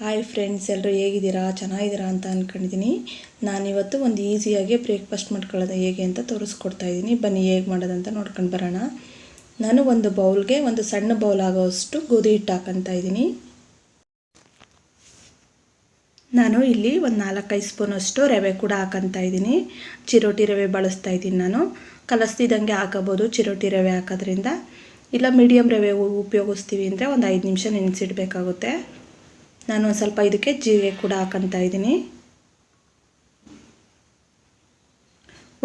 Hi friends ಎಲ್ಲರೂ ಹೇಗಿದ್ದೀರಾ? ಚೆನ್ನಾಗಿದ್ದೀರಾ ಅಂತ ಅಂದ್ಕೊಂಡಿದ್ದೀನಿ ನಾನಿವತ್ತು ಒಂದು ಈಸಿಯಾಗಿ ಬ್ರೇಕ್ಫಾಸ್ಟ್ ಮಾಡ್ಕೊಳ್ಳೋದು ಹೇಗೆ ಅಂತ ತೋರಿಸ್ಕೊಡ್ತಾ ಇದ್ದೀನಿ. ಬನ್ನಿ ಹೇಗೆ ಮಾಡೋದಂತ ನೋಡ್ಕೊಂಡು ಬರೋಣ. ನಾನು ಒಂದು ಬೌಲ್ಗೆ ಒಂದು ಸಣ್ಣ ಬೌಲ್ ಆಗೋಷ್ಟು ಗೋಧಿ ಹಿಟ್ಟು ಹಾಕೊತಾ ಇದ್ದೀನಿ. ನಾನು ಇಲ್ಲಿ ಒಂದು ನಾಲ್ಕೈದು ಸ್ಪೂನಷ್ಟು ರವೆ ಕೂಡ ಹಾಕೊತಾ ಇದ್ದೀನಿ. ಚಿರೋಟಿ ರವೆ ಬಳಸ್ತಾ ಇದ್ದೀನಿ ನಾನು. ಕಲಸ್ತಿದ್ದಂಗೆ ಹಾಕೋಬೋದು ಚಿರೋಟಿ ರವೆ ಹಾಕೋದ್ರಿಂದ. ಇಲ್ಲ ಮೀಡಿಯಮ್ ರವೆ ಉಪಯೋಗಿಸ್ತೀವಿ ಅಂದರೆ ಒಂದು ಐದು ನಿಮಿಷ ನೆನೆಸಿಡ್ಬೇಕಾಗುತ್ತೆ. ನಾನು ಒಂದು ಸ್ವಲ್ಪ ಇದಕ್ಕೆ ಜೀರಿಗೆ ಕೂಡ ಹಾಕಂತ ಇದ್ದೀನಿ.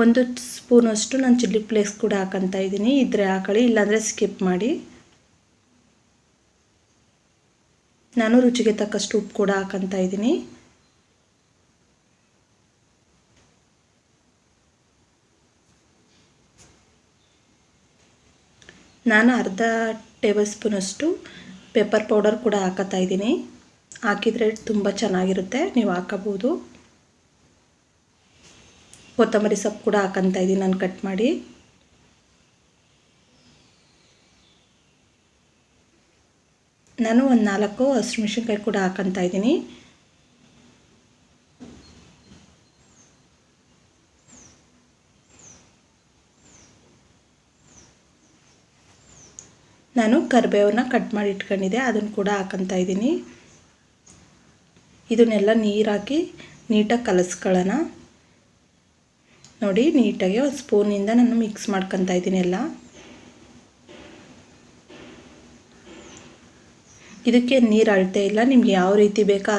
ಒಂದು ಸ್ಪೂನಷ್ಟು ನಾನು ಚಿಲ್ಲಿ ಫ್ಲೇಕ್ಸ್ ಕೂಡ ಹಾಕಂತ ಇದ್ದೀನಿ. ಇದ್ರೆ ಹಾಕೊಳ್ಳಿ, ಇಲ್ಲಾಂದರೆ ಸ್ಕಿಪ್ ಮಾಡಿ. ನಾನು ರುಚಿಗೆ ತಕ್ಕಷ್ಟು ಉಪ್ಪು ಕೂಡ ಹಾಕಂತ ಇದ್ದೀನಿ. ನಾನು ಅರ್ಧ ಟೇಬಲ್ ಸ್ಪೂನಷ್ಟು ಪೆಪ್ಪರ್ ಪೌಡರ್ ಕೂಡ ಹಾಕತ್ತಾ ಇದ್ದೀನಿ. ಹಾಕಿದರೆ ತುಂಬ ಚೆನ್ನಾಗಿರುತ್ತೆ, ನೀವು ಹಾಕಬಹುದು. ಕೊತ್ತಂಬರಿ ಸೊಪ್ಪು ಕೂಡ ಹಾಕಂತ ಇದ್ದೀನಿ, ನಾನು ಕಟ್ ಮಾಡಿ. ನಾನು ಒಂದು ನಾಲ್ಕು ಹಸಿಮೆಣ್ಸಿನ್ಕಾಯಿ ಕೂಡ ಹಾಕಂತ ಇದ್ದೀನಿ. ನಾನು ಕರಿಬೇವನ್ನ ಕಟ್ ಮಾಡಿ ಇಟ್ಕೊಂಡಿದ್ದೆ, ಅದನ್ನು ಕೂಡ ಹಾಕಂತ ಇದ್ದೀನಿ. ಇದನ್ನೆಲ್ಲ ನೀರು ಹಾಕಿ ನೀಟಾಗಿ ಕಲಸ್ಕೊಳ್ಳೋಣ. ನೋಡಿ, ನೀಟಾಗಿ ಒಂದು ಸ್ಪೂನಿಂದ ನಾನು ಮಿಕ್ಸ್ ಮಾಡ್ಕೊತಾ ಇದ್ದೀನಿ ಎಲ್ಲ. ಇದಕ್ಕೆ ನೀರು ಅಳತೆ ಇಲ್ಲ, ನಿಮ್ಗೆ ಯಾವ ರೀತಿ ಬೇಕಾ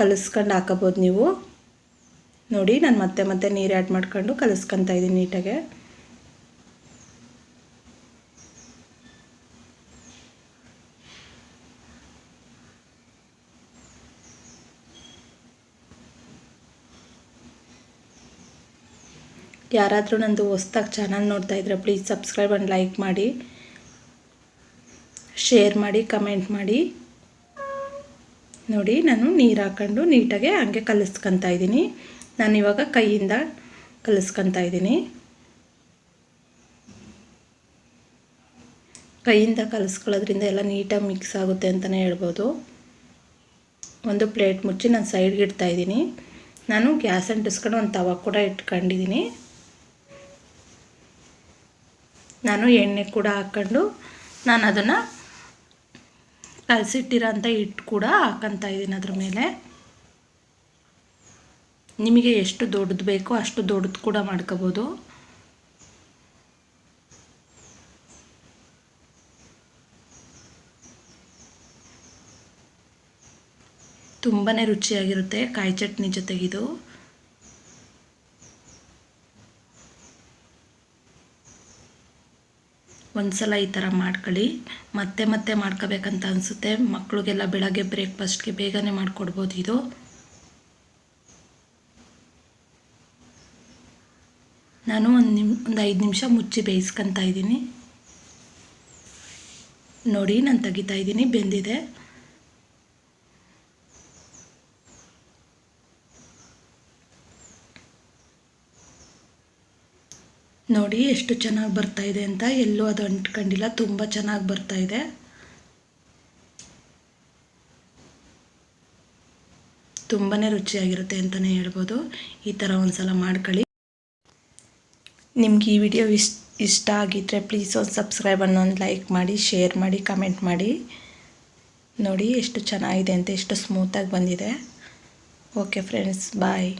ಕಲಿಸ್ಕೊಂಡು ಹಾಕೋಬೋದು ನೀವು. ನೋಡಿ, ನಾನು ಮತ್ತೆ ಮತ್ತೆ ನೀರು ಆ್ಯಡ್ ಮಾಡ್ಕೊಂಡು ಕಲಿಸ್ಕೊತಾ ಇದ್ದೀನಿ ನೀಟಾಗೆ. ಯಾರಾದರೂ ನಂದು ಹೊಸ್ದಾಗಿ ಚಾನಲ್ ನೋಡ್ತಾ ಇದ್ರೆ ಪ್ಲೀಸ್ ಸಬ್ಸ್ಕ್ರೈಬ್ ಆ್ಯಂಡ್ ಲೈಕ್ ಮಾಡಿ. ಶೇರ್ ಮಾಡಿ ಕಮೆಂಟ್ ಮಾಡಿ. ನೋಡಿ, ನಾನು ನೀರು ಹಾಕ್ಕೊಂಡು ನೀಟಾಗೆ ಹಂಗೆ ಕಲಿಸ್ಕೊತಾ ಇದ್ದೀನಿ. ನಾನು ಇವಾಗ ಕೈಯಿಂದ ಕಲಿಸ್ಕೊತಾ ಇದ್ದೀನಿ. ಕೈಯಿಂದ ಕಲಿಸ್ಕೊಳ್ಳೋದ್ರಿಂದ ಎಲ್ಲ ನೀಟಾಗಿ ಮಿಕ್ಸ್ ಆಗುತ್ತೆ ಅಂತಲೇ ಹೇಳ್ಬೋದು. ಒಂದು ಪ್ಲೇಟ್ ಮುಚ್ಚಿ ನಾನು ಸೈಡ್ಗೆ ಇಡ್ತಾಯಿದ್ದೀನಿ ನಾನು ಗ್ಯಾಸ್ ಅಂಟಿಸ್ಕೊಂಡು ಒಂದು ತವ ಕೂಡ ಇಟ್ಕೊಂಡಿದ್ದೀನಿ. ನಾನು ಎಣ್ಣೆ ಕೂಡ ಹಾಕ್ಕೊಂಡು ನಾನು ಅದನ್ನು ಕಲಸಿಟ್ಟಿರೋಂಥ ಹಿಟ್ಟು ಕೂಡ ಹಾಕೊತಾ ಇದ್ದೀನಿ ಅದ್ರ ಮೇಲೆ. ನಿಮಗೆ ಎಷ್ಟು ದೊಡ್ಡದು ಬೇಕೋ ಅಷ್ಟು ದೊಡ್ಡದು ಕೂಡ ಮಾಡ್ಕೋಬೋದು. ತುಂಬಾ ರುಚಿಯಾಗಿರುತ್ತೆ ಕಾಯಿ ಚಟ್ನಿ ಜೊತೆಗಿದು. ಒಂದು ಸಲ ಈ ಥರ ಮಾಡ್ಕೊಳ್ಳಿ. ಮತ್ತೆ ಮತ್ತೆ ಮಾಡ್ಕೋಬೇಕಂತ ಅನಿಸುತ್ತೆ. ಮಕ್ಕಳಿಗೆಲ್ಲ ಬೆಳಗ್ಗೆ ಬ್ರೇಕ್ಫಾಸ್ಟ್ಗೆ ಬೇಗನೆ ಮಾಡಿಕೊಡ್ಬೋದು ಇದು. ನಾನು ಒಂದು ನಿಮ್, ಒಂದು ಐದು ನಿಮಿಷ ಮುಚ್ಚಿ ಬೇಯಿಸ್ಕೊತಾ ಇದ್ದೀನಿ. ನೋಡಿ, ನಾನು ತೆಗಿತಾ ಇದ್ದೀನಿ. ಬೆಂದಿದೆ. ನೋಡಿ ಎಷ್ಟು ಚೆನ್ನಾಗಿ ಬರ್ತಾ ಇದೆ ಅಂತ. ಎಲ್ಲೂ ಅದು ಅಂಟ್ಕೊಂಡಿಲ್ಲ, ತುಂಬ ಚೆನ್ನಾಗಿ ಬರ್ತಾ ಇದೆ. ತುಂಬಾ ರುಚಿಯಾಗಿರುತ್ತೆ ಅಂತಲೇ ಹೇಳ್ಬೋದು. ಈ ಥರ ಒಂದು ಸಲ ಮಾಡ್ಕೊಳ್ಳಿ. ನಿಮ್ಗೆ ಈ ವಿಡಿಯೋ ಇಷ್ಟ ಇಷ್ಟ ಆಗಿದ್ದರೆ ಪ್ಲೀಸ್ ಒಂದು ಸಬ್ಸ್ಕ್ರೈಬ್ ಒಂದು ಲೈಕ್ ಮಾಡಿ, ಶೇರ್ ಮಾಡಿ, ಕಮೆಂಟ್ ಮಾಡಿ. ನೋಡಿ ಎಷ್ಟು ಚೆನ್ನಾಗಿದೆ ಅಂತ, ಎಷ್ಟು ಸ್ಮೂತಾಗಿ ಬಂದಿದೆ. Okay friends, bye.